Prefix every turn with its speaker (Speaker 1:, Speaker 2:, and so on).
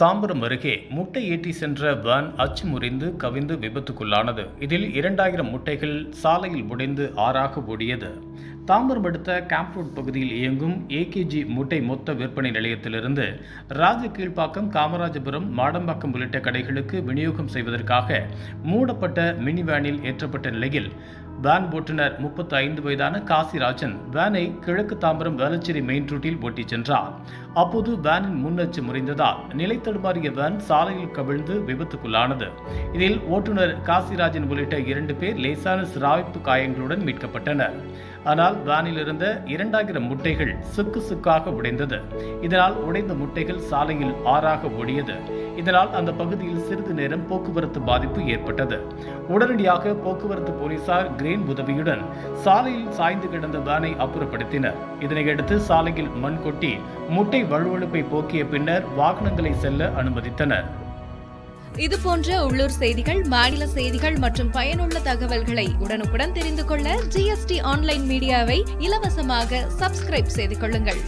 Speaker 1: தாம்பரம் அருகே முட்டை ஏற்றி சென்ற வேன் அச்சு முறிந்து கவிழ்ந்து விபத்துக்குள்ளானது. இதில் இரண்டாயிரம் முட்டைகள் சாலையில் உடைந்து ஆறாக ஓடியது. தாம்பரம் அடுத்த கேம்ப் ரோட் பகுதியில் இயங்கும் ஏகேஜி முட்டை மொத்த விற்பனை நிலையத்திலிருந்து ராஜ கீழ்ப்பாக்கம் காமராஜபுரம் மாடம்பாக்கம் உள்ளிட்ட கடைகளுக்கு விநியோகம் செய்வதற்காக மூடப்பட்ட மினி வேனில் ஏற்றப்பட்ட நிலையில் வேன் ஓட்டுநர் முப்பத்தி ஐந்து வயதான காசிராஜன் வேனை கிழக்கு தாம்பரம் வேளச்சேரி மெயின் ரூட்டில் ஓட்டிச் சென்றார். அப்போது வேனின் முன்னச்சு முறிந்ததால் நிலை தடுமாறிய வேன் சாலையில் கவிழ்ந்து விபத்துக்குள்ளானது. இதில் ஓட்டுநர் காசிராஜன் உள்ளிட்ட இரண்டு பேர் லேசான சிராய்ப்பு காயங்களுடன் மீட்கப்பட்டனர். ஆனால் வேனில் இருந்த இரண்டாயிரம் முட்டைகள் சுக்கு சுக்காக உடைந்தது. இதனால் உடைந்த முட்டைகள் சாலையில் ஆறாக ஓடியது. இதனால் அந்த பகுதியில் சிறிது நேரம் போக்குவரத்து பாதிப்பு ஏற்பட்டது. உடனடியாக போக்குவரத்து போலீசார் கிரேன் உதவியுடன் சாலையில் சாய்ந்து கிடந்த வேனை அப்புறப்படுத்தினர். இதனையடுத்து சாலையில் மண் கொட்டி முட்டை வழுவழுப்பை போக்கிய பின்னர் வாகனங்களை செல்ல அனுமதித்தனர்.
Speaker 2: இது போன்ற உள்ளூர் செய்திகள் மாநில செய்திகள் மற்றும் பயனுள்ள தகவல்களை உடனுக்குடன் தெரிந்து கொள்ள ஜிஎஸ்டி ஆன்லைன் மீடியாவை இலவசமாக சப்ஸ்கிரைப் செய்து கொள்ளுங்கள்.